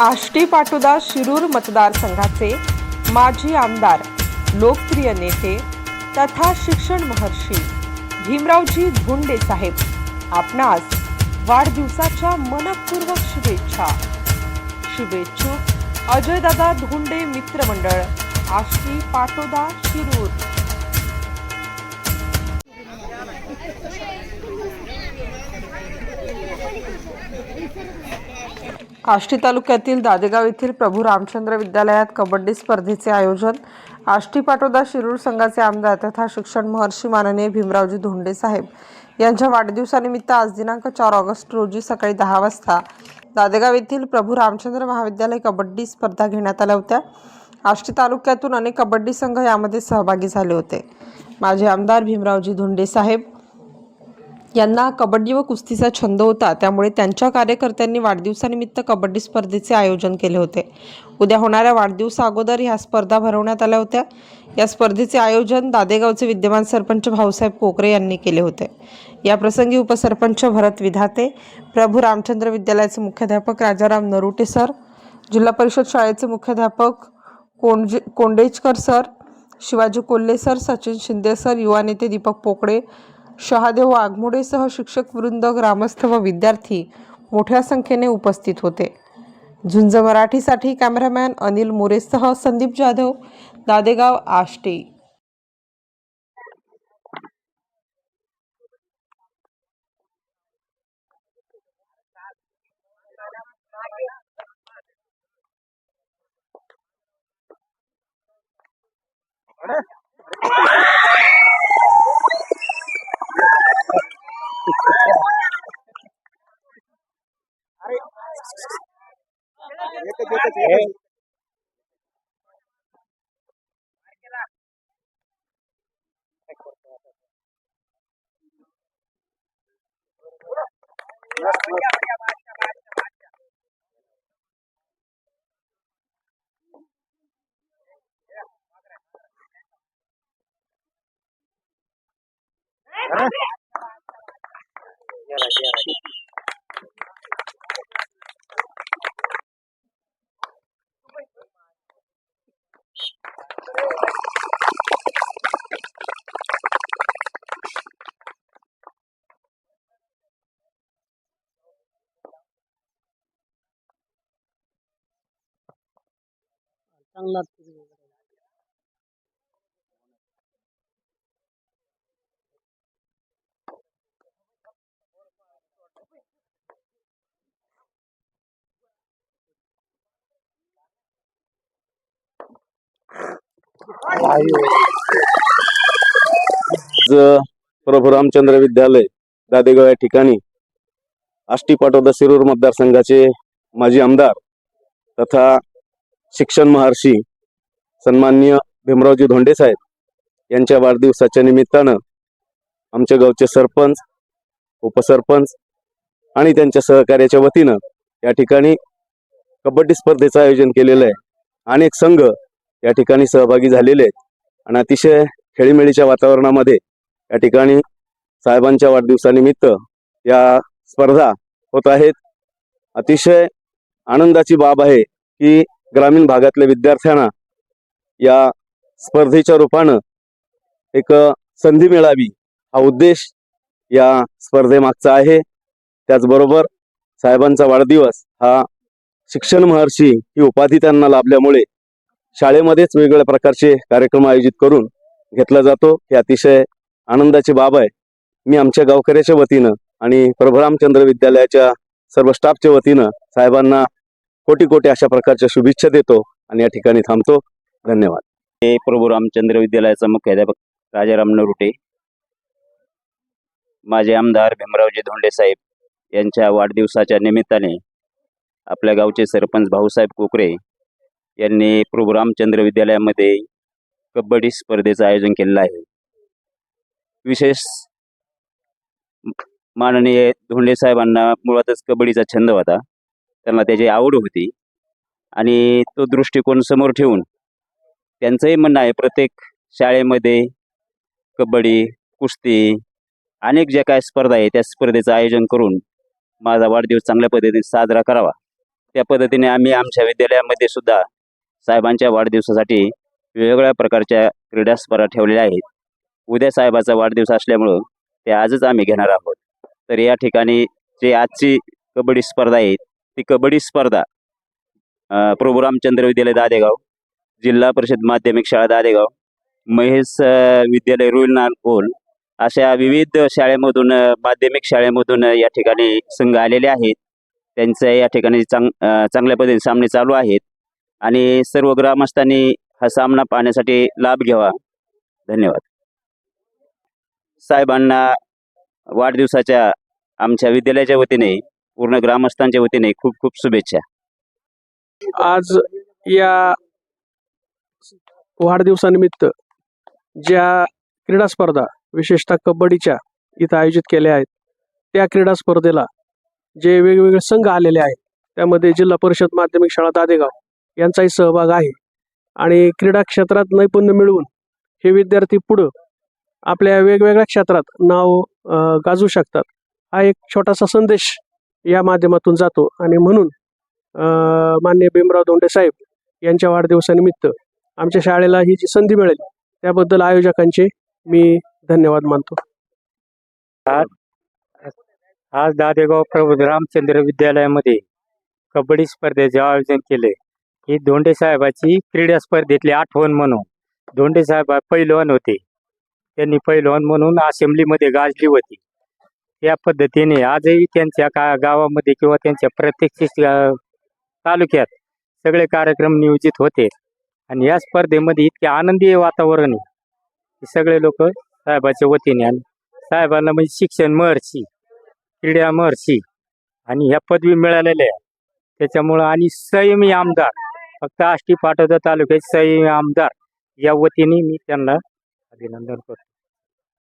आष्टी पाटोदा शिरूर मतदारसंघाचे माजी आमदार लोकप्रिय नेते तथा शिक्षण महर्षी भीमरावजी धोंडे साहेब आपणास वाढदिवसाच्या मनपूर्वक शुभेच्छा. शुभेच्छुक अजयदादा धोंडे मित्रमंडळ आष्टी पाटोदा शिरूर. आष्टी तालुक्यातील दादेगाव येथील प्रभू रामचंद्र विद्यालयात कबड्डी स्पर्धेचे आयोजन. आष्टी पाटोदा शिरूर संघाचे आमदार तथा शिक्षण महर्षी माननीय भीमरावजी धोंडे साहेब यांच्या वाढदिवसानिमित्त आज दिनांक चार ऑगस्ट रोजी सकाळी दहा वाजता दादेगाव येथील प्रभू रामचंद्र महाविद्यालय कबड्डी स्पर्धा घेण्यात आल्या होत्या. आष्टी तालुक्यातून अनेक कबड्डी संघ यामध्ये सहभागी झाले होते. माझे आमदार भीमरावजी धोंडे साहेब यांना कबड्डी व कुस्तीचा छंद होता. त्यामुळे त्यांच्या कार्यकर्त्यांनी वाढदिवसानिमित्त कबड्डी स्पर्धेचे आयोजन केले होते. उद्या होणाऱ्या वाढदिवसा अगोदर ह्या स्पर्धा भरवण्यात आल्या होत्या. या स्पर्धेचे आयोजन दादेगावचे विद्यमान सरपंच भाऊसाहेब कोकरे यांनी केले होते. या प्रसंगी उपसरपंच भरत विधाते प्रभू रामचंद्र विद्यालयाचे मुख्याध्यापक राजाराम नरुटे सर जिल्हा परिषद शाळेचे मुख्याध्यापक Kondje Kondechkar sir Shivaji Kolhe sir Sachin Shinde sir युवा नेते दीपक पोकळे शहादेव वाघमोडेसह शिक्षक वृंद ग्रामस्थ व विद्यार्थी मोठ्या संख्येने उपस्थित होते. झुंज मराठीसाठी cameraman Anil मोरेसह Sandeep Jadhav Dadegaon Ashti. Hả? Dạ là dạ, dạ. आज प्रभू रामचंद्र विद्यालय दादेगाव या ठिकाणी आष्टी पाटोदा शिरूर मतदारसंघाचे माजी आमदार तथा शिक्षण महर्षी सन्माननीय भीमरावजी धोंडे साहेब यांच्या वाढदिवसाच्या निमित्तानं आमच्या गावचे सरपंच उपसरपंच आणि त्यांच्या सहकार्याच्या वतीनं या ठिकाणी कबड्डी स्पर्धेचं आयोजन केलेलं आहे. अनेक संघ या ठिकाणी सहभागी झालेले आहेत. आणि अतिशय खेळीमेळीच्या वातावरणामध्ये या ठिकाणी साहेबांच्या वाढदिवसानिमित्त या स्पर्धा होत आहेत. अतिशय आनंदाची बाब आहे की ग्रामीण भागातल्या विद्यार्थ्यांना या स्पर्धेच्या रूपानं एक संधी मिळावी हा उद्देश या स्पर्धेमागचा आहे. त्याचबरोबर साहेबांचा वाढदिवस हा शिक्षण महर्षी ही उपाधी त्यांना लाभल्यामुळे शाळेमध्येच वेगवेगळ्या प्रकारचे कार्यक्रम आयोजित करून घेतला जातो. हे अतिशय आनंदाची बाब आहे. मी आमच्या गावकऱ्याच्या वतीनं आणि प्रभुरामचंद्र विद्यालयाच्या सर्व स्टाफच्या वतीनं साहेबांना कोटी कोटी अशा प्रकारच्या शुभेच्छा देतो आणि या ठिकाणी थांबतो. धन्यवाद. हे प्रभू रामचंद्र विद्यालयाचा मुख्याध्यापक राजाराम नरुटे माझे आमदार भीमरावजी धोंडे साहेब यांच्या वाढदिवसाच्या निमित्ताने आपल्या गावचे सरपंच भाऊसाहेब कोकरे यांनी प्रभू रामचंद्र विद्यालयामध्ये कबड्डी स्पर्धेचं आयोजन केलेलं आहे. विशेष माननीय धोंडे साहेबांना मुळातच कबड्डीचा छंद होता. त्यांना त्याची आवड होती. आणि तो दृष्टिकोन समोर ठेवून त्यांचंही म्हणणं आहे प्रत्येक शाळेमध्ये कबड्डी कुस्ती अनेक ज्या काय स्पर्धा आहे त्या स्पर्धेचं आयोजन करून माझा वाढदिवस चांगल्या पद्धतीने साजरा करावा. त्या पद्धतीने आम्ही आमच्या विद्यालयामध्ये सुद्धा साहेबांच्या वाढदिवसासाठी वेगवेगळ्या प्रकारच्या क्रीडा स्पर्धा ठेवलेल्या आहेत. उद्या साहेबाचा वाढदिवस असल्यामुळं ते आजच आम्ही घेणार आहोत. तर या ठिकाणी जे आजची कबड्डी स्पर्धा आहे ती कबड्डी स्पर्धा. प्रभू रामचंद्र विद्यालय दादेगाव जिल्हा परिषद माध्यमिक शाळा दादेगाव महेश विद्यालय रुईल कोल अशा विविध शाळेमधून माध्यमिक शाळेमधून या ठिकाणी संघ आलेले आहेत. त्यांचं या ठिकाणी चांग चांगल्या पद्धतीने सामने चालू आहेत. आणि सर्व ग्रामस्थांनी हा सामना पाहण्यासाठी लाभ घ्यावा. धन्यवाद. साहेबांना वाढदिवसाच्या आमच्या विद्यालयाच्या वतीने पूर्ण ग्रामस्थांच्या वतीने खूप खूप शुभेच्छा. आज या वाढदिवसानिमित्त ज्या क्रीडा स्पर्धा विशेषतः कबड्डीच्या इथं आयोजित केल्या आहेत त्या क्रीडा स्पर्धेला जे वेगवेगळे संघ आलेले आहेत त्यामध्ये जिल्हा परिषद माध्यमिक शाळा दादेगाव यांचाही सहभाग आहे. आणि क्रीडा क्षेत्रात नैपुण्य मिळवून हे विद्यार्थी पुढं आपल्या वेगवेगळ्या क्षेत्रात नाव गाजू गाजवू शकतात. हा एक छोटासा संदेश या माध्यमातून जातो. आणि म्हणून अ, माननीय भीमराव धोंडे साहेब यांच्या वाढदिवसानिमित्त आमच्या शाळेला ही जी संधी मिळेल त्याबद्दल आयोजकांचे मी धन्यवाद मानतो. आज आज दादेगाव प्रबोध रामचंद्र विद्यालयामध्ये कबड्डी स्पर्धेचे आयोजन केले. ही धोंडे साहेबाची क्रीडा स्पर्धेतली आठवण म्हणून धोंडे साहेब पैलवान होते. त्यांनी पैलवान म्हणून असेंब्लीमध्ये गाजली होती. या पद्धतीने आजही त्यांच्या का गावामध्ये किंवा त्यांच्या प्रत्येक तालुक्यात सगळे कार्यक्रम नियोजित होते. आणि या स्पर्धेमध्ये इतके आनंदी वातावरण आहे. की सगळे लोक साहेबाच्या वतीने आणि साहेबांना म्हणजे शिक्षण महर्षी क्रीडा महर्षी आणि ह्या पदवी मिळालेल्या आहे त्याच्यामुळं आणि संयमी आमदार फक्त आष्टी पाटोदा तालुक्यात संयमी आमदार या वतीने मी त्यांना अभिनंदन करतो.